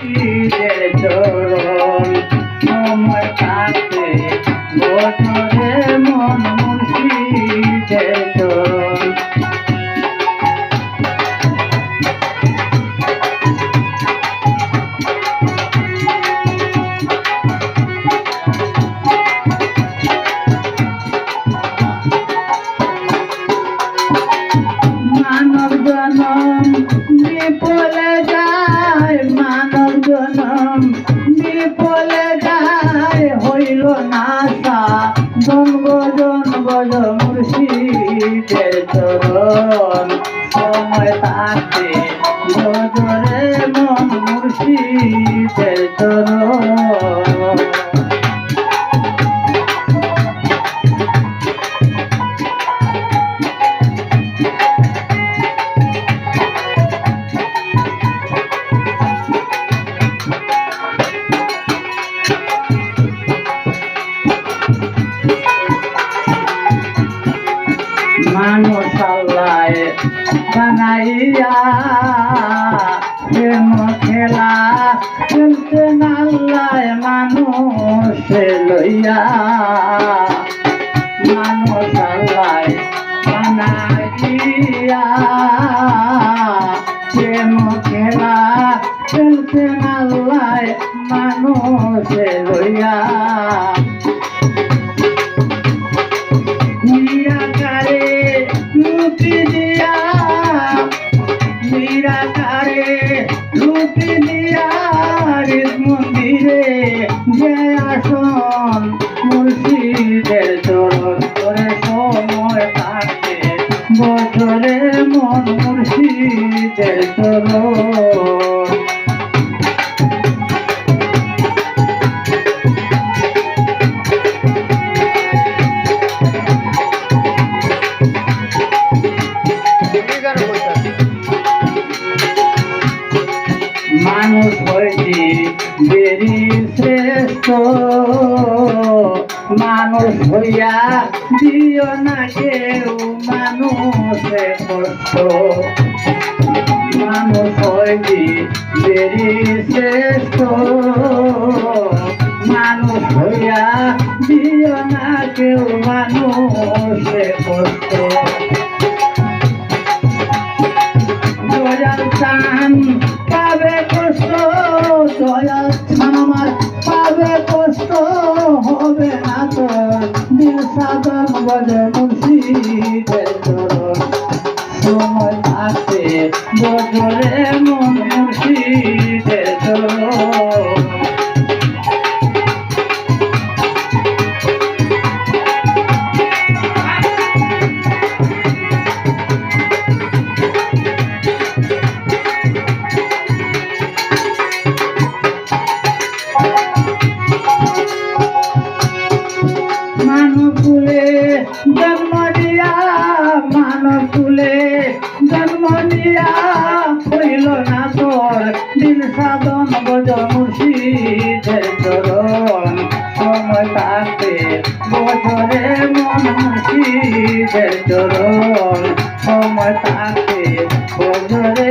মুর্শিদের চরণ সময় কাটে বছরে জন্ম জন্ম মুর্শিদের চরণ। সময় তাতে বদরে মন মুর্শিদের চরণ। মানুষ বানাইয়া খেলা খেলতে আল্লাহ মানুষ লইয়া। মানুষ প্রেম খেলা খেলতে আল্লাহ মানুষ লইয়া। মুর্শিদের চরণ মানুষ হয়েছি বেরি শ্রেষ্ঠ। মানুষ হইয়া দিও না কেউ মানুষে কষ্ট। মানুষ হয়েছি বেরি শ্রেষ্ঠ। মানুষ হইয়া দিও না কেউ মানুষে কষ্ট। দয়াল চান পাবে কষ্ট, দয়াল চান আমার পাবে বলে মুর্শিদের চরণ সময় থাকতে বছরে মন কুলে জন্ম দিয়া হইল না তোর। দিন সাধন বজ মুর্শিদের সময় তাতে বছরে মন মুর্শিদের চরণ। সময় তাতে বছরে